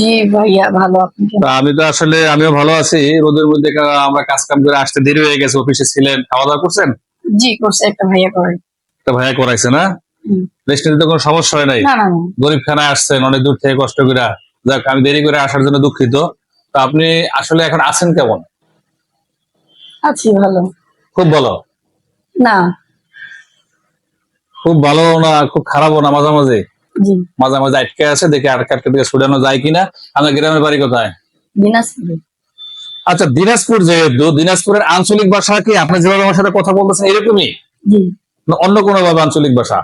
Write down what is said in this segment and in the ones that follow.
জি ভাইয়া ভালো আপনি আমি তো আসলে আমিও ভালো আছি। রোদের মধ্যে আমরা কাজ কাম করে আসতে দেরি হয়ে গেছে অফিসে ছিলেন। খাওয়া দাওয়া করছেন? জি করছে একটা ভাইয়া করে তো ভাইয়া করাইছে না। রেস্ট নিতে কোনো সমস্যা হয় নাই? গরিব খানায় আসছেন অনেক দূর থেকে কষ্ট করে। যাক আমি দেরি করে আসার জন্য দুঃখিত। তো আপনি আসলে এখন আছেন কেমন? আছি ভালো। খুব ভালো? না। খুব ভালো না খুব খারাপও না মাঝামাঝি? মাঝে মাঝে আটকে আছে দেখে আটকে আটকে ছুটানো যায় কিনা। আমাদের গ্রামের বাড়ি কোথায়? দিনাজপুরে। আচ্ছা দিনাজপুর যেহেতু দিনাজপুরের আঞ্চলিক ভাষা কি? আপনি যেভাবে আমার সাথে কথা বলতেছেন এরকমই? অন্য কোনো ভাবে আঞ্চলিক ভাষা?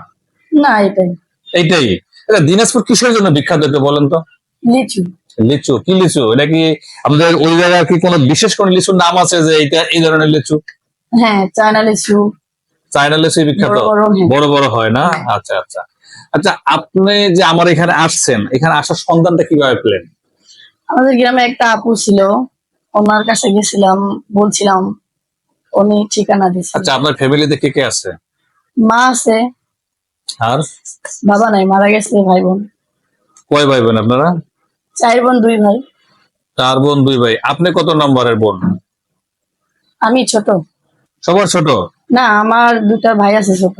না এটাই। এইটাই। আচ্ছা, দিনাজপুর কিসের জন্য বিখ্যাত একটু বলেন তো? লিচু। লিচু কি লিচু? এটা কি আমাদের ওই জায়গায় কি কোনো বিশেষ কোন লিচুর নাম আছে যে এটা এই ধরনের লিচু? হ্যাঁ চায়না লিচু। চায়না লিচু বিখ্যাত। হ্যাঁ। বড় বড় হয় না? আচ্ছা আচ্ছা। আচ্ছা আপনি যে আমার এখানে আসছেন এখানে আসার সন্ধানটা কীভাবে পেলেন? আমাদের গ্রামে একটা আপু ছিল ওনার কাছে গেছিলাম বলছিলাম উনি ঠিকানা দিচ্ছে আচ্ছা আপনার ফ্যামিলিতে কে কে আছে? মা আছে। আর? বাবা নাই মারা গেছে ভাই বোন। কয় ভাই বোন আপনারা? চার বোন দুই ভাই। চার বোন দুই ভাই। আপনি কত নম্বরের বোন? আমি ছোট। সবার ছোট? না আমার দুটা ভাই আছে ছোট।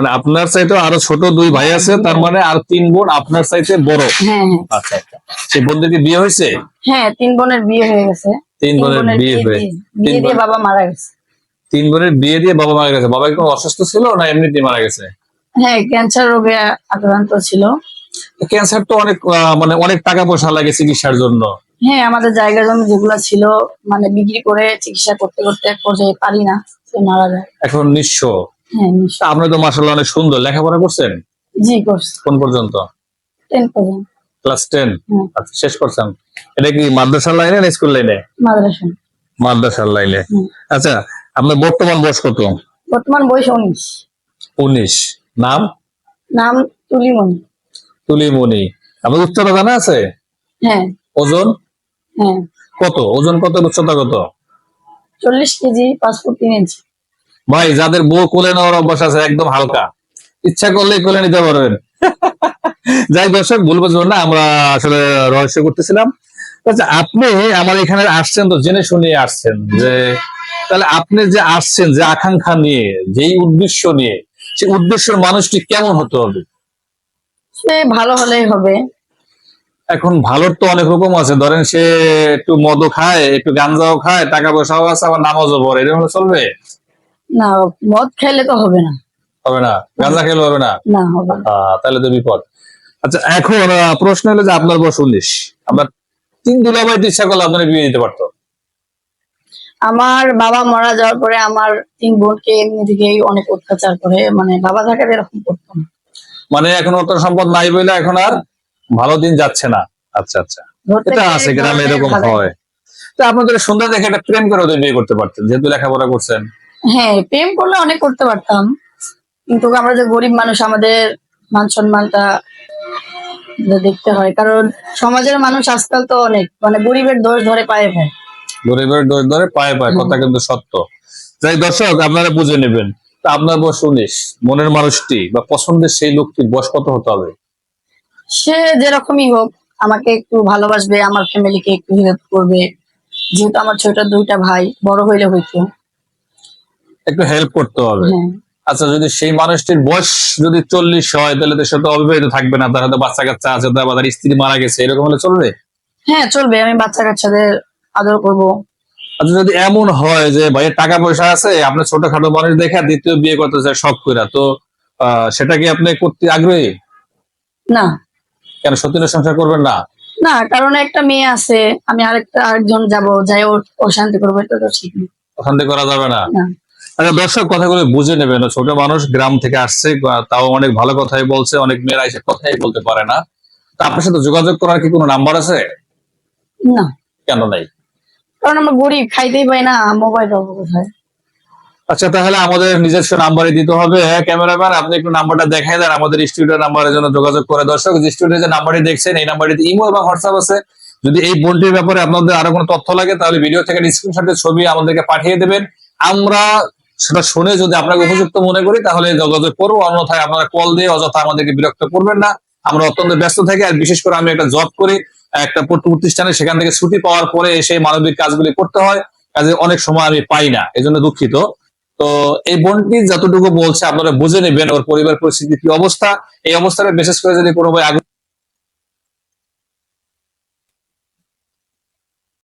মানে আপনার চাইতে আরও ছোট দুই ভাই আছে তার মানে আর তিন বোন আপনার চাইতে বড়। হ্যাঁ হ্যাঁ। আচ্ছা আচ্ছা। সেই বোনদের কি বিয়ে হয়েছে? হ্যাঁ তিন বোনের বিয়ে হয়ে গেছে। তিন বোনের বিয়ে হয়ে বিয়ে দিয়ে বাবা মারা গেছে। তিন বোনের বিয়ে দিয়ে বাবা মারা গেছে। বাবা কি অসুস্থ ছিল না এমনিতেই মারা গেছে? হ্যাঁ ক্যান্সার রোগে আক্রান্ত ছিল। ক্যান্সার তো অনেক মানে অনেক টাকা পয়সা লাগে চিকিৎসার জন্য। হ্যাঁ আমাদের জায়গা জমি যেগুলো ছিল মানে বিক্রি করে চিকিৎসা করতে করতে এক পর্যায়ে পারি না সে মারা যায়। এখন নিঃস্ব। হ্যাঁ আপনি তো মাসাল্লাহ অনেক সুন্দর। লেখাপড়া করছেন? জি করছে। কোন পর্যন্ত? টেন পর্যন্ত। ক্লাস টেন হুম। আচ্ছা শেষ করছেন। এটা কি মাদ্রাসার লাইনে না স্কুল লাইনে? মাদ্রাসা। মাদ্রাসার লাইনে। আচ্ছা আপনার বর্তমান বয়স কত? বর্তমান বয়স উনিশ। উনিশ। নাম? নাম তুলিমণি। তুলিমণি। আপনার উচ্চতা জানা আছে? হ্যাঁ। ওজন? হ্যাঁ। কত? ওজন কত উচ্চতা কত? চল্লিশ কেজি পাঁচ ফুট তিন ইঞ্চি। ভাই যাদের বউ কোলে নেওয়ার অভ্যাস আছে একদম হালকা। ইচ্ছা করলেই কোলে নিতে পারবেন। যাই দর্শক ভুল বুঝবেন না আমরা আসলে রহস্য করতেছিলাম। আচ্ছা আপনি আমার এখানে আসছেন তো জেনে শুনে আসছেন যে তাহলে আপনি যে আসছেন যে আকাঙ্ক্ষা নিয়ে যেই উদ্দেশ্য নিয়ে সেই উদ্দেশ্যের মানুষটি কেমন হতে হবে? সে ভালো হলেই হবে। এখন ভালোর তো অনেক রকম আছে। ধরেন সে একটু মদও খায় একটু গাঞ্জাও খায় টাকা পয়সাও আছে আবার নামাজও পড়ে। এরকম চলবে? না মদ খাইলে তো হবে না। হবে না? গাঞ্জা খেলে হবে না? না হবে তাহলে তো বিপদ। আচ্ছা এখন প্রশ্ন হলো যে আপনার বয়স উনিশ। আপনার তিন দুলাভাই ইচ্ছা করলে আপনার বিয়ে দিতে পারতো। আমার বাবা মারা যাওয়ার পরে আমার তিন বোনকে এমনি থেকেই অনেক অত্যাচার করে মানে বাবা থাকাতে এরকম করতো না। মানে এখন অত সম্পদ নাই বলে এখন আর ভালো দিন যাচ্ছে না। আচ্ছা আচ্ছা। এটা আছে গ্রামে এরকম হয়। তো আপনাদের সুন্দর দেখে একটা প্রেম করে ওদের বিয়ে করতে পারতেন যেহেতু লেখাপড়া করছেন। হ্যাঁ প্রেম করলে অনেক করতে পারতাম। কিন্তু আমরা যে গরিব মানুষ আমাদের মান সম্মানটা দেখতে হয়। কারণ সমাজের মানুষ আজকাল তো অনেক মানে গরিবের দোষ ধরে পায়ে পায়। গরিবের দোষ ধরে পায়ে পায়ে কথা কিন্তু সত্য। যাই দর্শক আপনারা বুঝে নেবেন। তা আপনার বয়স উনিশ মনের মানুষটি বা পছন্দের সেই লোকটির বয়স কত হতে হবে? সে যেরকমই হোক আমাকে একটু ভালোবাসবে আমার ফ্যামিলিকে একটু হেল্প করবে। যেহেতু আমার ছোট দুইটা ভাই বড় হইলে হইতো। একটু হেল্প করতে হবে। হ্যাঁ। আচ্ছা যদি সেই মানুষটির বয়স যদি চল্লিশ হয় তাহলে তো সে তো অবিবাহিত থাকবে না। তার হয়তো বাচ্চা কাচ্চা আছে তার বা তার স্ত্রী মারা গেছে এরকম হলে চলবে? হ্যাঁ চলবে। আমি বাচ্চা কাচ্চাদের আদর করব। আচ্ছা যদি এমন হয় যে ভাইয়ের টাকা পয়সা আছে আপনি ছোটখাটো মানুষ দেখে দ্বিতীয় বিয়ে করতে চায় শখ করে তো সেটা কি আপনি করতে আগ্রহী? না। কেন সত্যিনের সংসার করবেন না? না কারণ একটা মেয়ে আছে আমি আরেকটা আরেকজন যাব যাই ওর অশান্তি করব এটা তো ঠিক না। থেকে করা যাবে না। আচ্ছা দর্শক কথাগুলো বুঝে নেবে না। ছোট মানুষ গ্রাম থেকে আসছে তাও অনেক ভালো কথাই বলছে অনেক মেয়েরা এসে কথাই বলতে পারে না। তা আপনার সাথে যোগাযোগ করার কি কোনো নাম্বার আছে? না। কেন নাই? কারণ আমরা গরিব খাইতেই পাই না মোবাইল পাবো কোথায়? আচ্ছা তাহলে আমাদের নিজস্ব নাম্বারে দিতে হবে। হ্যাঁ ক্যামেরাম্যান আপনি একটু নাম্বারটা দেখাই দেন আমাদের স্টুডিও নাম্বারের জন্য যোগাযোগ করে। দর্শক যে স্টুডিও যে নাম্বারটি দেখছেন এই নাম্বারটিতে ইমো এবং হোয়াটসঅ্যাপ আছে। যদি এই বোনটির ব্যাপারে আপনাদের আরও কোনো তথ্য লাগে তাহলে ভিডিও থেকে স্ক্রিনশটের ছবি আমাদেরকে পাঠিয়ে দেবেন। আমরা সেটা শুনে যদি আপনাকে উপযুক্ত মনে করি, তাহলে যোগাযোগ করব। অন্যথায় আপনারা কল দিয়ে অযথা আমাদেরকে বিরক্ত করবেন না। আমরা অত্যন্ত ব্যস্ত থাকি আর বিশেষ করে আমি একটা জব করি, একটা প্রতিষ্ঠানে, সেখান থেকে ছুটি পাওয়ার পরে এসে মানবিক কাজগুলি করতে হয়। কাজে অনেক সময় আমি পাই না, এজন্য দুঃখিত। তো এই বোনটি যতটুকু বলছে আপনারা বুঝে নেবেন, ওর পরিবার পরিস্থিতি কি অবস্থা। এই অবস্থাটা বিশেষ করে যদি কোনো ভাই আগ্রহ